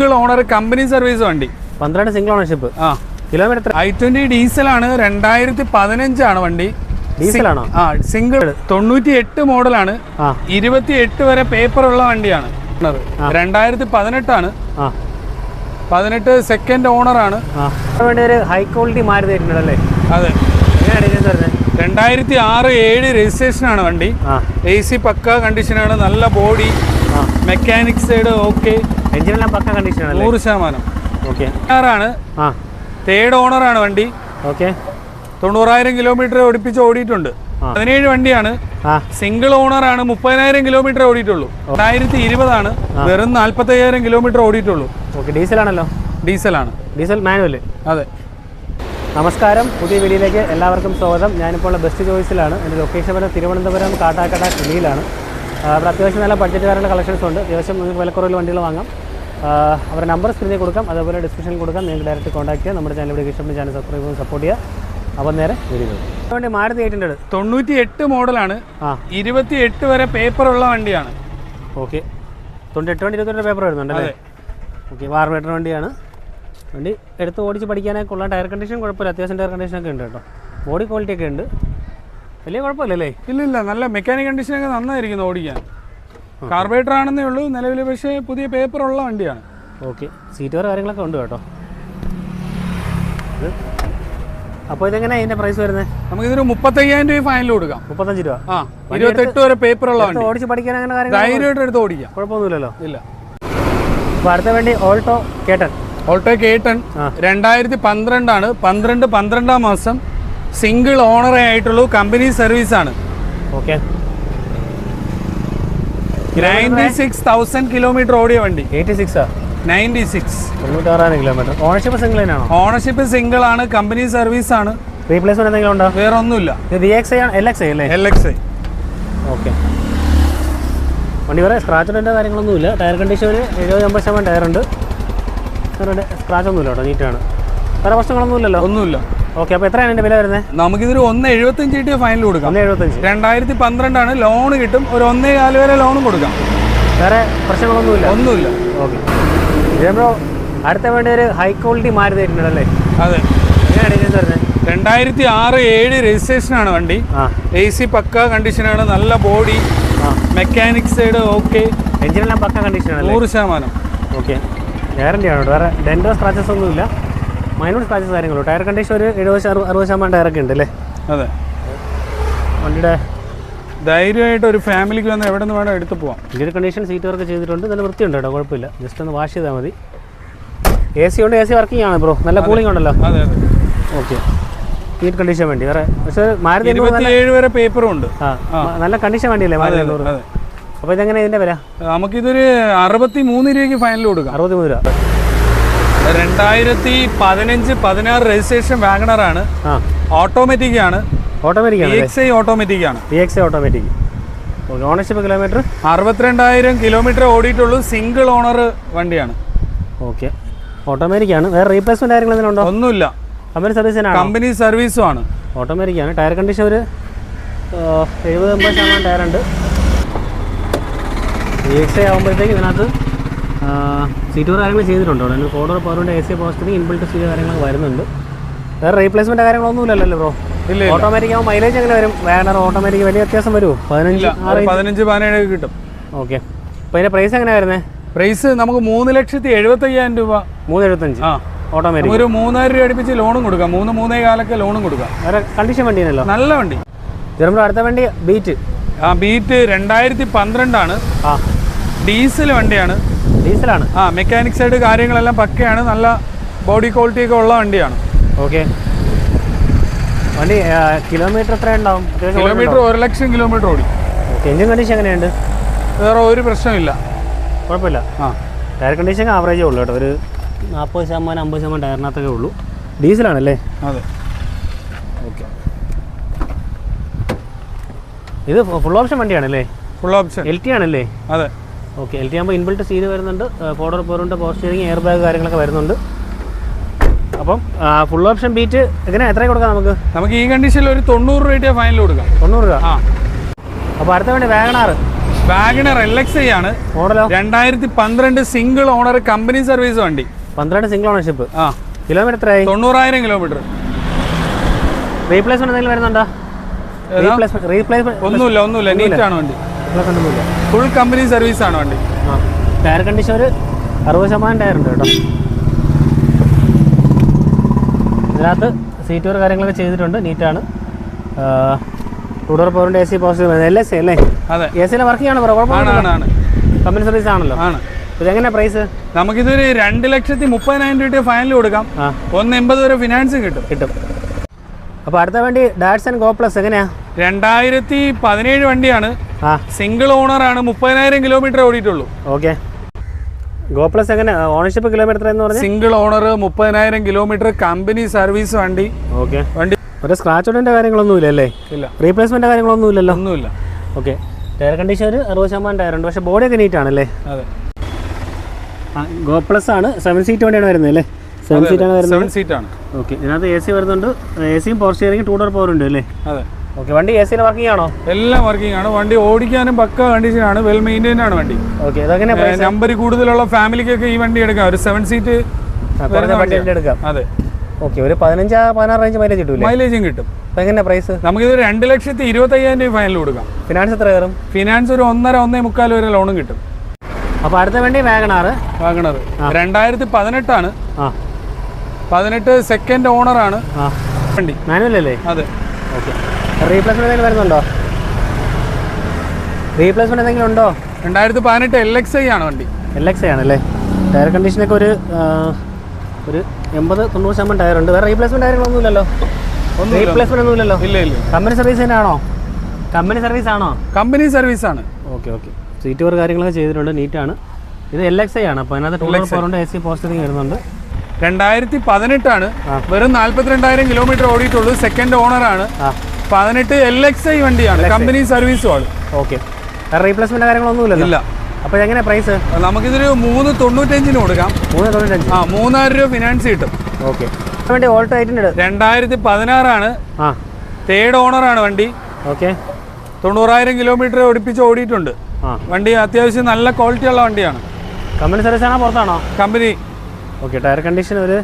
Single owner company service വണ്ടി. പന്ത്രണ്ട് single ownership ആ. കിലോമീറ്റർ ഐ ട്വന്റി ഡീസലാണ് രണ്ടായിരത്തി പതിനഞ്ചാണ് വണ്ടി. ഡീസലാണോ ആ സിംഗിൾ തൊണ്ണൂറ്റി എട്ട് മോഡലാണ്. ഇരുപത്തി എട്ട് വരെ പേപ്പർ ഉള്ള വണ്ടിയാണ്. രണ്ടായിരത്തി പതിനെട്ടാണ് പതിനെട്ട് സെക്കൻഡ് ഓണറാണ് ആ. അതിന് വേണ്ടി ഒരു ഹൈ ക്വാളിറ്റി മാറി അല്ലേ? അതെ. രണ്ടായിരത്തി ആറ് ഏഴ് രജിസ്ട്രേഷൻ ആണ് വണ്ടി. എ സി പക്ക കണ്ടീഷനാണ് നല്ല body mechanics mechanic side okay എഞ്ചിനെല്ലാം പക്ക കണ്ടീഷൻ ആണല്ലേ നൂറ് ശതമാനം. ഓക്കെ ആറാണ് ആ. തേർഡ് ഓണറാണ് വണ്ടി. ഓക്കെ തൊണ്ണൂറായിരം കിലോമീറ്റർ ഓടിപ്പിച്ച് ഓടിയിട്ടുണ്ട്. പതിനേഴ് വണ്ടിയാണ്. സിംഗിൾ ഓണർ ആണ്. മുപ്പതിനായിരം കിലോമീറ്റർ ഓടിയിട്ടുള്ളൂ. രണ്ടായിരത്തി ഇരുപതാണ് വെറും നാല്പത്തി അയ്യായിരം കിലോമീറ്റർ ഓടിയിട്ടുള്ളൂ ഓക്കെ ഡീസലാണല്ലോ ഡീസലാണ് ഡീസൽ മാനുവൽ അതെ. നമസ്കാരം. പുതിയ വീഡിയോയിലേക്ക് എല്ലാവർക്കും സ്വാഗതം. ഞാനിപ്പോൾ ബെസ്റ്റ് ചോയ്സിലാണ് എന്റെ ലൊക്കേഷൻ വരെ തിരുവനന്തപുരം കാട്ടാക്കട കിളിയിലാണ് ആ, അവിടെ അത്യാവശ്യം നല്ല ബഡ്ജറ്റുകാരുടെ കളക്ഷൻസ് ഉണ്ട്. അത്യാവശ്യം നിങ്ങൾക്ക് വിലക്കുറവിൽ വണ്ടികൾ വാങ്ങാം. അവരെ അവരുടെ നമ്പർ സ്ക്രീനിൽ കൊടുക്കാം. അതേപോലെ ഡിസ്ക്രിപ്ഷനിൽ കൊടുക്കാം. നിങ്ങൾക്ക് ഡയറക്റ്റ് കോൺടാക്ട് ചെയ്യാം. നമ്മുടെ ചാനൽ ഇവിടെ ഇഷ്ടപ്പെടുന്ന ചാനൽ സബ്സ്ക്രൈബ് ചെയ്ത് സപ്പോർട്ട് ചെയ്യുക അപ്പോൾ നേരെ വീഡിയോ വേണ്ടി മാരുതി എയ്റ്റിന്റെ തൊണ്ണൂറ്റി എട്ട് മോഡലാണ്. ആ. ഇരുപത്തി എട്ട് വരെ പേപ്പർ ഉള്ള വണ്ടിയാണ്. ഓക്കെ. തൊണ്ണൂറ്റെട്ട് വണ്ടി ഇരുപത്തെട്ട് പേപ്പർ വരുന്നുണ്ട് അല്ലേ? ഓക്കെ വാർമേറ്റർ വണ്ടിയാണ്. വണ്ടി എടുത്ത് ഓടിച്ച് പഠിക്കാനൊക്കെ ഉള്ള ടയർ കണ്ടീഷൻ കുഴപ്പമില്ല. അത്യാവശ്യം ടയർ കണ്ടീഷനൊക്കെ ഉണ്ട് കേട്ടോ. ബോഡി ക്വാളിറ്റി ഒക്കെ ഉണ്ട്. വലിയ കുഴപ്പമില്ലല്ലേ? ഇല്ല ഇല്ല നല്ല മെക്കാനിക് കണ്ടീഷനൊക്കെ നന്നായിരിക്കുന്നു ഓടിക്കാൻ. കാർബേറ്റർ ആണെന്നേ ഉള്ളൂ നിലവിൽ പക്ഷേ പുതിയ പേപ്പർ ഉള്ള വണ്ടിയാണ്. ഓക്കെ സീറ്റ് വേറെ കാര്യങ്ങളൊക്കെ ഉണ്ട് കേട്ടോ. അപ്പോൾ ഇതെങ്ങനെ ഇതിന്റെ പ്രൈസ് വരുന്നത് നമുക്കിതൊരു മുപ്പത്തയ്യായിരം രൂപ ഫൈനൽ കൊടുക്കാം. മുപ്പത്തഞ്ച് രൂപ. ആ ഇരുപത്തെട്ട് വരെ പേപ്പർ ഉള്ള വണ്ടി. ഓടിച്ച് പഠിക്കാൻ അങ്ങനെ ധൈര്യമായിട്ട് എടുത്ത് ഓടിക്കാം. കുഴപ്പമൊന്നുമില്ലല്ലോ. ഇല്ല. അപ്പോൾ അടുത്ത വേണ്ടി ഓൾട്ടോ കേട്ടൻ ഓൾട്ടോ കേട്ടൺ. രണ്ടായിരത്തി പന്ത്രണ്ടാണ്. പന്ത്രണ്ട് പന്ത്രണ്ടാം മാസം സിംഗിൾ ഓണറേ ആയിട്ടുള്ളൂ കമ്പനി സർവീസ് ആണ്. Okay. Ninety six thousand kilometre ഓടിയ വണ്ടി. എയ്റ്റി സിക്സാ നയന്റി സിക്സ്. തൊണ്ണൂറ്റാറായിരം കിലോമീറ്റർ ഓണർഷിപ്പ് സിംഗിൾ തന്നെയാണോ ഓണർഷിപ്പ് സിംഗിൾ ആണ് കമ്പനി സർവീസ് ആണ്. റീപ്ലേസ്മെന്റ് എന്തെങ്കിലും ഉണ്ടോ? വേറെ ഒന്നുമില്ല ഇത് എക്സ് ഐ ആണ് എൽ എക്സ് ഐ അല്ലേ? L X I okay. വണ്ടി വേറെ സ്ക്രാച്ചിന്റെ കാര്യങ്ങളൊന്നുമില്ല ടയർ കണ്ടീഷന് എഴുപത് അമ്പത് ശതമാനം ടയറുണ്ട് സ്ക്രാച്ച് ഒന്നുമില്ല കേട്ടോ നീറ്റാണ് വേറെ പ്രശ്നങ്ങളൊന്നുമില്ലല്ലോ ഒന്നുമില്ല. ഓക്കെ അപ്പോൾ എത്രയാണ് എന്റെ വില വരുന്നത്? നമുക്കിതൊരു ഒന്ന് എഴുപത്തഞ്ച് കിട്ടിയ ഫൈനൽ കൊടുക്കാം. ഒന്ന് എഴുപത്തഞ്ച് രണ്ടായിരത്തി പന്ത്രണ്ടാണ് ലോൺ കിട്ടും. ഒരു ഒന്നേ കാൽ വരെ ലോണും കൊടുക്കാം. വേറെ പ്രശ്നങ്ങളൊന്നുമില്ല? ഒന്നുമില്ല. ഓക്കെ. ബ്രോ അടുത്ത വേണ്ട ഒരു ഹൈ ക്വാളിറ്റി മാറി തരുന്നുണ്ടല്ലേ അതെ. രണ്ടായിരത്തി ആറ് ഏഴ് രജിസ്ട്രേഷൻ ആണ് വണ്ടി. എ സി പക്ക കണ്ടീഷനാണ് നല്ല ബോഡി മെക്കാനിക് സൈഡ് ഓക്കെ എഞ്ചിനെല്ലാം പക്ക കണ്ടീഷനാണ് നൂറ് ശതമാനം. ഓക്കെ. ഗ്യാരണ്ടി ആണ്? വേറെ ഡെൻഡോ സ്ക്രാച്ചസ് ഒന്നുമില്ല. മൈനൂർ സ്ക്രാച്ചസ് കാര്യങ്ങളോ? ടയർ കണ്ടീഷൻ ഒരു എഴുപത് അറുപത് ശതമാനം ടയർ ഒക്കെ ഉണ്ട് അല്ലേ അതെ. വണ്ടിയുടെ ധൈര്യമായിട്ട് ഒരു ഫാമിലിക്ക് വന്ന് എവിടെ നിന്ന് വേണം എടുത്തു പോവാം. ഇന്ത്യൻ കണ്ടീഷൻ സീറ്റ് വർക്ക് ചെയ്തിട്ടുണ്ട്. നല്ല വൃത്തിയുണ്ട് കേട്ടോ കുഴപ്പമില്ല. ജസ്റ്റ് ഒന്ന് വാഷ് ചെയ്താൽ മതി. എ സി ഉണ്ട് എ സി വർക്കിംഗ് ആണ് ബ്രോ നല്ല കൂളിംഗ് ഉണ്ടല്ലോ. അതെ അതെ. ഓക്കെ സീറ്റ് കണ്ടീഷൻ വേണ്ടി. വേറെ പക്ഷേ മാരുതി ഇരുപത്തിയേഴ് വരെ പേപ്പറും ഉണ്ട്. ആ നല്ല കണ്ടീഷൻ വേണ്ടിയല്ലേ മാരുതി അപ്പോൾ ഇതെങ്ങനെ ഇതിന്റെ വില? നമുക്കിതൊരു അറുപത്തി മൂന്ന് രൂപയ്ക്ക് ഫൈനൽ കൊടുക്കാം. അറുപത്തി മൂന്ന് രൂപ. രണ്ടായിരത്തി പതിനഞ്ച് പതിനാറ് രജിസ്ട്രേഷൻ വാഗണറാണ്. ആ. ഓട്ടോമാറ്റിക് ആണ് ഓട്ടോമാറ്റിക് ആണ് ഐ ഓട്ടോമാറ്റിക് ആണ് ഓട്ടോമാറ്റിക്. ഓണർഷിപ്പ് കിലോമീറ്റർ അറുപത്തിരണ്ടായിരം കിലോമീറ്റർ ഓടിയിട്ടുള്ളൂ സിംഗിൾ ഓണർ വണ്ടിയാണ്. ഓക്കെ. ഓട്ടോമാറ്റിക് ആണ് വേറെ റീപ്ലേസ്മെന്റ് കാര്യങ്ങൾ എന്തെങ്കിലും ഉണ്ടോ? ഒന്നുമില്ല. കമ്പനി സർവീസ് കമ്പനി സർവീസും ആണ് ഓട്ടോമാറ്റിക് ആണ്. ടയർ കണ്ടീഷൻ ഒരു എഴുപത് അമ്പത് ശതമാനം ടയറുണ്ട് വി എക്സ് ഐ ആകുമ്പോഴത്തേക്ക് ഇതിനകത്ത് സീറ്റ് കാര്യങ്ങൾ ചെയ്തിട്ടുണ്ട്. അവിടെ ഫോർ ഡോർ പവറിന്റെ എ സി പോസ്റ്റിന് ഇൻബിൾട്ട് സീറ്റ് കാര്യങ്ങൾ വരുന്നുണ്ട്. വേറെ റീപ്ലേസ്മെന്റ് കാര്യങ്ങളൊന്നുമില്ലല്ലോ ബ്രോ ഇല്ല ഓട്ടോമാറ്റിക് ആകുമ്പോൾ മൈലേജ് എങ്ങനെ വരും? വേണർ ഓട്ടോമാറ്റിക് വലിയ വ്യത്യാസം വരുമോ പതിനഞ്ച് പതിനഞ്ച് പതിനേഴ് കിട്ടും. ഓക്കെ അപ്പോൾ അതിന്റെ പ്രൈസ് എങ്ങനെ വരുന്നത് പ്രൈസ് നമുക്ക് മൂന്ന് ലക്ഷത്തി എഴുപത്തി അയ്യായിരം രൂപ. മൂന്ന് എഴുപത്തഞ്ച് ആ ഓട്ടോമാറ്റിക് ഒരു മൂന്നായിരം രൂപ അടുപ്പിച്ച് ലോണും കൊടുക്കാം. മൂന്ന് മൂന്നേ കാലൊക്കെ ലോണും കൊടുക്കാം. വേറെ കണ്ടീഷൻ വണ്ടിയാണല്ലോ നല്ല വണ്ടി. അടുത്ത വണ്ടി ബീറ്റ് ആ ബീറ്റ് രണ്ടായിരത്തി പന്ത്രണ്ടാണ്. ആ. ഡീസൽ വണ്ടിയാണ്. ഡീസലാണ്. ആ മെക്കാനിക് സൈഡ് കാര്യങ്ങളെല്ലാം പക്കയാണ്. നല്ല ബോഡി ക്വാളിറ്റി ഒക്കെ ഉള്ള വണ്ടിയാണ്. ഓക്കെ. വണ്ടി കിലോമീറ്റർ എത്ര ഉണ്ടാവും? കിലോമീറ്റർ ഒരു ലക്ഷം കിലോമീറ്റർ ഓടി. എഞ്ചിൻ കണ്ടീഷൻ എങ്ങനെയുണ്ട്? വേറെ ഒരു പ്രശ്നമില്ല. കുഴപ്പമില്ല. ആ. ടയർ കണ്ടീഷൻ ആവറേജേ ഉള്ളൂ കേട്ടോ. ഒരു നാൽപ്പത് ശതമാനം അമ്പത് ശതമാനം ടയറിനകത്തൊക്കെ ഉള്ളൂ. ഡീസലാണല്ലേ? അതെ. ഓക്കെ. ഇത് ഫുൾ ഓപ്ഷൻ വണ്ടിയാണല്ലേ? ഫുൾ ഓപ്ഷൻ എൽ ടി ആണല്ലേ? അതെ. ഓക്കെ എൽ ടി ആകുമ്പോൾ ഇൻബിൾട്ട് സീറ്റ് വരുന്നുണ്ട്. ഫോർഡർ പോറുണ്ട് പവർ സ്റ്റിയറിംഗ് എയർ ബാഗ് കാര്യങ്ങളൊക്കെ വരുന്നുണ്ട്. അപ്പം ഫുൾ ഓപ്ഷൻ ബീറ്റ് എങ്ങനെ? എത്ര കൊടുക്കാം നമുക്ക്? നമുക്ക് ഈ കണ്ടീഷനിൽ ഒരു തൊണ്ണൂറ് രൂപയുടെ ഫൈനൽ കൊടുക്കാം. തൊണ്ണൂറ് രൂപ. ആ. അപ്പോൾ അടുത്ത വേണ്ടി Wagon R. Wagon R L X I ആണ്. മോഡലോ? രണ്ടായിരത്തി പന്ത്രണ്ട് സിംഗിൾ ഓണർ കമ്പനി സർവീസ് വണ്ടി. പന്ത്രണ്ട് സിംഗിൾ ഓണർഷിപ്പ് ആ. കിലോമീറ്റർ എത്രയായി? തൊണ്ണൂറായിരം കിലോമീറ്റർ റീപ്ലേസ്മെന്റ് എന്തെങ്കിലും വരുന്നുണ്ടോ? റീപ്ലേസ്മെന്റ് റീപ്ലേസ്മെന്റ് ഒന്നുമില്ല ഒന്നുമില്ല. നീറ്റാണ് വണ്ടി. ഫുൾ കമ്പനി സർവീസ് ആണ് വണ്ടി. ടയർ കണ്ടീഷൻ ഒരു അറുപത് ശതമാനം ടയർ ഉണ്ട് കേട്ടോ. ഇതിനകത്ത് സീറ്റ് വർ കാര്യങ്ങളൊക്കെ ചെയ്തിട്ടുണ്ട് നീറ്റാണ് ടൂഡോർ പവറിന്റെ A C positive L S അല്ലേ? അതെ. എ സിയിലെ വർക്ക് ചെയ്യണോ ബ്രോ ആണ് ആണ് കമ്പനി സർവീസ് ആണല്ലോ. ആണ്. ഇതെങ്ങനെ പ്രൈസ് നമുക്കിതൊരു രണ്ട് ലക്ഷത്തി മുപ്പതിനായിരം രൂപ ഫൈനൽ കൊടുക്കാം. ഒന്ന് എൺപത് വരെ ഫിനാൻസ് കിട്ടും. കിട്ടും. അപ്പോൾ അടുത്ത വണ്ടി ഡാറ്റ്സൺ ഗോ പ്ലസ് എങ്ങനെയാ? രണ്ടായിരത്തി പതിനേഴ് വണ്ടിയാണ്. സിംഗിൾ ഓണർ ആണ് മുപ്പതിനായിരം കിലോമീറ്റർ ഓടിയിട്ടുള്ളൂ. ഓക്കെ. ഗോപ്ലസ് എങ്ങനെ ഓണർഷിപ്പ് കിലോമീറ്റർ എന്ന് പറഞ്ഞാൽ സിംഗിൾ ഓണർ മുപ്പതിനായിരം കിലോമീറ്റർ കമ്പനി സർവീസ് വണ്ടി. ഓക്കെ. വണ്ടി ഒരു സ്ക്രാച്ച് ഓടിന്റെ കാര്യങ്ങളൊന്നും ഇല്ലല്ലേ? ഇല്ല. റീപ്ലേസ്മെന്റ് കാര്യങ്ങളൊന്നും ഇല്ലല്ലോ? ഒന്നുമില്ല. ഓക്കെ. ടയർ കണ്ടീഷൻ ഒരു അറുപത് ശതമാനം ടയർ ഉണ്ട്. ബോഡി ഒക്കെ നീറ്റ് ആണല്ലേ അതെ. ഗോപ്ലസ് ആണ്. സെവൻ സീറ്റ് വണ്ടിയാണ് വരുന്നത് അല്ലേ? സെവൻ സീറ്റ് ആണ് വരുന്നത്? സെവൻ സീറ്റ് ആണ്. ഓക്കെ. ഇതിനകത്ത് എ സി വരുന്നുണ്ട്. എ സിയും power steering two door power ഉണ്ട് അല്ലേ? അതെ. ഓക്കെ വണ്ടി എ സിയിൽ വർക്കിംഗ് ആണോ? എല്ലാം വർക്കിംഗ് ആണ്. വണ്ടി ഓടിക്കാനും പക്ക കണ്ടീഷൻ ആണ്. വെൽ മെയിന്റൈൻ ആണ് വണ്ടി. ഓക്കെ ഇതെങ്ങനെ നമ്പർ കൂടുതലുള്ള ഫാമിലിക്കൊക്കെ ഈ വണ്ടി എടുക്കാം. ഒരു സെവൻ സീറ്റ് എടുക്കാം. അതെ. ഓക്കെ ഒരു പതിനഞ്ച് പതിനാറ് റേഞ്ച് മൈലേജ് കിട്ടും മൈലേജും കിട്ടും. എങ്ങനെ പ്രൈസ് നമുക്കിത് രണ്ട് ലക്ഷത്തി ഇരുപത്തി അയ്യായിരം രൂപ ഫൈനൽ കൊടുക്കാം. ഫിനാൻസ് എത്ര കയറും? ഫിനാൻസ് ഒരു ഒന്നര ഒന്നേ മുക്കാൽ വരെ ലോണും കിട്ടും. അപ്പോൾ അടുത്ത വണ്ടി വാഗണാറ് വാങ്ങണത് രണ്ടായിരത്തി പതിനെട്ടാണ്. പതിനെട്ട് സെക്കൻഡ് ഓണറാണ് ആണ്. വണ്ടി. മാനുവൽ അല്ലേ? അതെ. ഓക്കെ റീപ്ലേസ്മെന്റ് എന്തെങ്കിലും വരുന്നുണ്ടോ? റീപ്ലേസ്മെന്റ് എന്തെങ്കിലും ഉണ്ടോ? രണ്ടായിരത്തി പതിനെട്ട് എൽ എക്സ് ഐ ആണ് വണ്ടി. എൽ എക്സ് ഐ ആണല്ലേ? ടയർ കണ്ടീഷനൊക്കെ ഒരു ഒരു എൺപത് തൊണ്ണൂറ് ശതമാനം ടയർ ഉണ്ട്. വേറെ റീപ്ലേസ്മെന്റ് കാര്യങ്ങളൊന്നും ഇല്ലല്ലോ റീപ്ലേസ്മെന്റ് ഒന്നും ഇല്ലല്ലോ ഇല്ല ഇല്ല. കമ്പനി സർവീസ് തന്നെയാണോ? കമ്പനി സർവീസ് ആണോ? കമ്പനി സർവീസ് ആണ്. ഓക്കെ ഓക്കെ സീറ്റ് വർക്ക് കാര്യങ്ങളൊക്കെ ചെയ്തിട്ടുണ്ട് നീറ്റാണ് ഇത് എൽ എക്സ് ഐ ആണ്. അപ്പോൾ അതിനകത്ത് ടൂ ഫോറുണ്ട് എ സി പോസ്റ്ററിങ് വരുന്നുണ്ട്. രണ്ടായിരത്തി പതിനെട്ടാണ്. വെറും നാല്പത്തിരണ്ടായിരം കിലോമീറ്റർ ഓടിയിട്ടുള്ളൂ. സെക്കൻഡ് ഓണറാണ് പതിനെട്ട് എൽ എക്സ് ഐ വണ്ടിയാണ്. കമ്പനി സർവീസും ആണ്. ഓക്കെ റീപ്ലേസ്മെന്റ് കാര്യങ്ങളൊന്നുമില്ല ഇല്ല. അപ്പോൾ എങ്ങനെ പ്രൈസ് നമുക്കിതൊരു മൂന്ന് തൊണ്ണൂറ്റഞ്ചിന് കൊടുക്കാം. മൂന്ന് തൊണ്ണൂറ്റഞ്ച്. ആ മൂന്നായിരം രൂപ ഫിനാൻസ് കിട്ടും. ഓക്കെ വണ്ടി ഓൾട്ടോ ആയിട്ടുണ്ട് രണ്ടായിരത്തി പതിനാറാണ് ആ. തേർഡ് ഓണറാണ് വണ്ടി. ഓക്കെ തൊണ്ണൂറായിരം കിലോമീറ്റർ ഓടിപ്പിച്ച് ഓടിയിട്ടുണ്ട്. ആ. വണ്ടി അത്യാവശ്യം നല്ല ക്വാളിറ്റി ഉള്ള വണ്ടിയാണ്. കമ്പനി സർവീസ് ആണോ പുറത്താണോ? കമ്പനി ഓക്കെ ടയർ കണ്ടീഷൻ ഒരു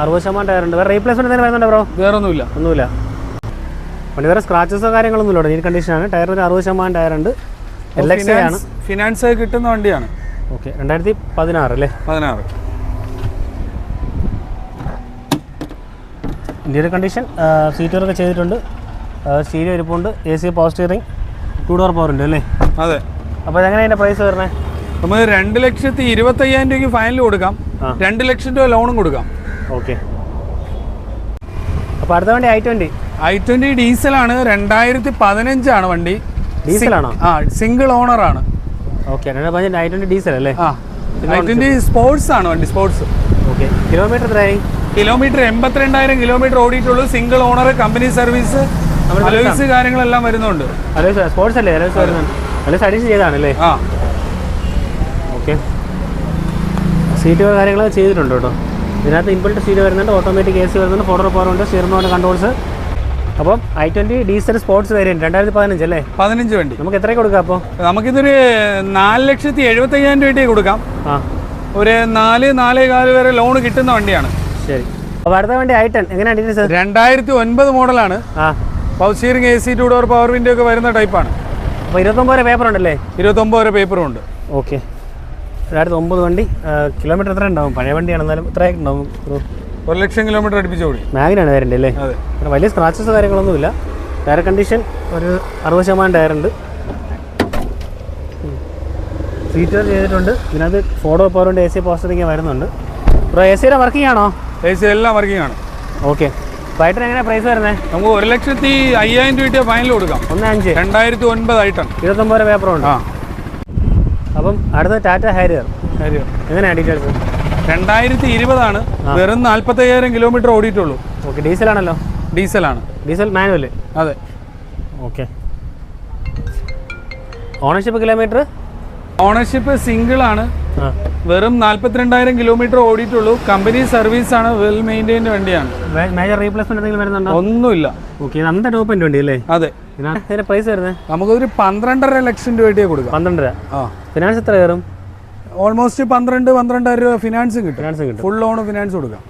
അറുപത് ശതമാനം ടയർ ഉണ്ട്. വേറെ റീപ്ലേസ്മെന്റ് എന്തെങ്കിലും വരുന്നുണ്ടോ ബ്രോ വേറെ ഒന്നുമില്ല. ഒന്നുമില്ല വണ്ടി വേറെ സ്ക്രാച്ചസോ കാര്യങ്ങളൊന്നും ഇല്ല നീറ്റ് കണ്ടീഷനാണ് ടയർ ഒരു അറുപത് ശതമാനം ടയർ ഉണ്ട്. എൽ എക്സ് ആണ്. ഫിനാൻസ് കിട്ടുന്ന വണ്ടിയാണ്. ഓക്കെ രണ്ടായിരത്തി പതിനാറ് അല്ലേ? പതിനാറ്. ഇന്ത്യയുടെ കണ്ടീഷൻ സീറ്റുകളൊക്കെ ചെയ്തിട്ടുണ്ട്. സ്റ്റീരിയോ ഇരിപ്പുണ്ട്. A C power steering two door power ഉണ്ട് അല്ലേ? അതെ. അപ്പോൾ എങ്ങനെ അതിന്റെ പ്രൈസ് വരുന്നത്? നമ്മൾ രണ്ട് ലക്ഷത്തി ഇരുപത്തയ്യായിരം രൂപയ്ക്ക് ഫൈനൽ കൊടുക്കാം. രണ്ട് ലക്ഷം രൂപ ലോണും കൊടുക്കാം. ഓക്കെ. അപ്പോൾ അടുത്ത വണ്ടി ഐ ട്വന്റി ഐ ട്വന്റി ഡീസലാണ് രണ്ടായിരത്തി പതിനഞ്ചാണ് വണ്ടി. ഡീസലാണോ? ആ സിംഗിൾ ഓണർ ആണ് ഓക്കെ ഐ ട്വന്റി ഡീസൽ അല്ലേ ആ ഐ ട്വന്റി സ്പോർട്സ് ആണ് വണ്ടി സ്പോർട്സ്. ഓക്കെ കിലോമീറ്റർ എത്രയായി കിലോമീറ്റർ എൺപത്തിരണ്ടായിരം kilometre ഓടിയിട്ടുള്ളൂ single owner company service service കാര്യങ്ങളെല്ലാം വരുന്നുണ്ട്. അല്ലേ സ്പോർട്സ് അല്ലേ സർവീസ് അഡീഷൻ ചെയ്താണല്ലേ ആ ഓക്കെ സീറ്റ് കാര്യങ്ങളൊക്കെ ചെയ്തിട്ടുണ്ട് കേട്ടോ. ഇതിനകത്ത് ഇൻബിൾട്ട് സീറ്റ് വരുന്നുണ്ട് ഓട്ടോമാറ്റിക് എ സി വരുന്നുണ്ട് ഫോട്ടോ പവർ ഉണ്ട് സ്റ്റിയറിംഗ് കൺട്രോൾസ് അപ്പം i twenty diesel sports variant രണ്ടായിരത്തി പതിനഞ്ച് അല്ലേ? പതിനഞ്ച് വണ്ടി. നമുക്ക് എത്രയ്ക്ക് കൊടുക്കാം അപ്പോൾ? നമുക്കിതൊരു നാല് ലക്ഷത്തി എഴുപത്തി അയ്യായിരം രൂപയ്ക്ക് കൊടുക്കാം. ആ. ഒരു നാല് നാലേ കാൽ വരെ ലോൺ കിട്ടുന്ന വണ്ടിയാണ്. ശരി. അപ്പോൾ അടുത്ത വണ്ടി ഐ ടെൻ എങ്ങനെയാണ് ഡീറ്റെയിൽസ് രണ്ടായിരത്തി ഒൻപത് മോഡലാണ്. ആ. Power steering A C two door power window ഒക്കെ വരുന്ന ടൈപ്പാണ് അപ്പോൾ ഇരുപത്തൊമ്പത് പേപ്പർ ഉണ്ടല്ലേ? ഇരുപത്തൊമ്പത് വരെ പേപ്പറും ഉണ്ട്. ഓക്കെ രണ്ടായിരത്തി ഒമ്പത് വണ്ടി കിലോമീറ്റർ എത്ര ഉണ്ടാവും? പഴയ വണ്ടിയാണെന്നാലും എത്രയൊക്കെ ഉണ്ടാവും. ഒരു ലക്ഷം കിലോമീറ്റർ അടുപ്പിച്ച് ഓടി. മാഗ്നാണ് വരണ്ടേ അല്ലേ? അതെ. വലിയ സ്ക്രാച്ചസ് കാര്യങ്ങളൊന്നുമില്ല. ടയർ കണ്ടീഷൻ ഒരു അറുപത് ശതമാനം ടയർ ഉണ്ട്. സീറ്റർ ചെയ്തിട്ടുണ്ട്. ഇതിനകത്ത് ഫോട്ടോ പവറുണ്ട് എ സി പോസ്റ്ററിങ് വരുന്നുണ്ട്. ഇപ്പോൾ എ സിയുടെ വർക്കിംഗ് ആണോ? എ സി എല്ലാം വർക്കിംഗ് ആണ്. ഓക്കെ ബൈറ്റർ എങ്ങനെ പ്രൈസ് വരുന്നത് നമുക്ക് ഒരു ലക്ഷത്തി അയ്യായിരം രൂപ ഫൈനൽ കൊടുക്കാം. ഒന്ന് അഞ്ച്. രണ്ടായിരത്തി ഒൻപത് ആയിട്ടാണ് ഇരുപത്തൊമ്പത് പേപ്പർ പേപ്പറുണ്ട് ആ. അപ്പം അടുത്ത ടാറ്റ ഹാരിയർ. ഹാരിയർ. എങ്ങനെയാണ് ഡീറ്റെയിൽസ് രണ്ടായിരത്തി ഇരുപതാണ് വെറും നാൽപ്പത്തി അയ്യായിരം കിലോമീറ്റർ ഓടിയിട്ടുള്ളൂ. ഓക്കെ ഡീസലാണല്ലോ? ഡീസലാണ്. Diesel manual? അതെ. Okay. Ownership kilometre? Ownership single ആണ് വെറും നാല്പത്തിരണ്ടായിരം കിലോമീറ്റർ ഓടിയിട്ടുള്ളൂ. കമ്പനി സർവീസ് ആണ് വെൽ മെയിന്റൈൻഡ് വണ്ടിയാണ്. മേജർ റീപ്ലേസ്മെന്റ് എന്തെങ്കിലും വരുന്നുണ്ടോ? ഒന്നുമില്ല. ഓക്കെ ഇത് ടോപ്പ് എന്റെ വണ്ടി അല്ലേ? അതെ. ഇതിന്റെ പ്രൈസ് വരുന്നത്? നമുക്കൊരു പന്ത്രണ്ടര ലക്ഷം രൂപയ്ക്ക് കൊടുക്കാം. പന്ത്രണ്ടര? ആ. ഫിനാൻസ് എത്ര കയറും? ഓൾമോസ്റ്റ് പന്ത്രണ്ട് പന്ത്രണ്ടായിരം രൂപ ഫിനാൻസും കിട്ടും. ഫിനാൻസ് കിട്ടും. ഫുൾ ലോൺ ഫിനാൻസ് കൊടുക്കാം.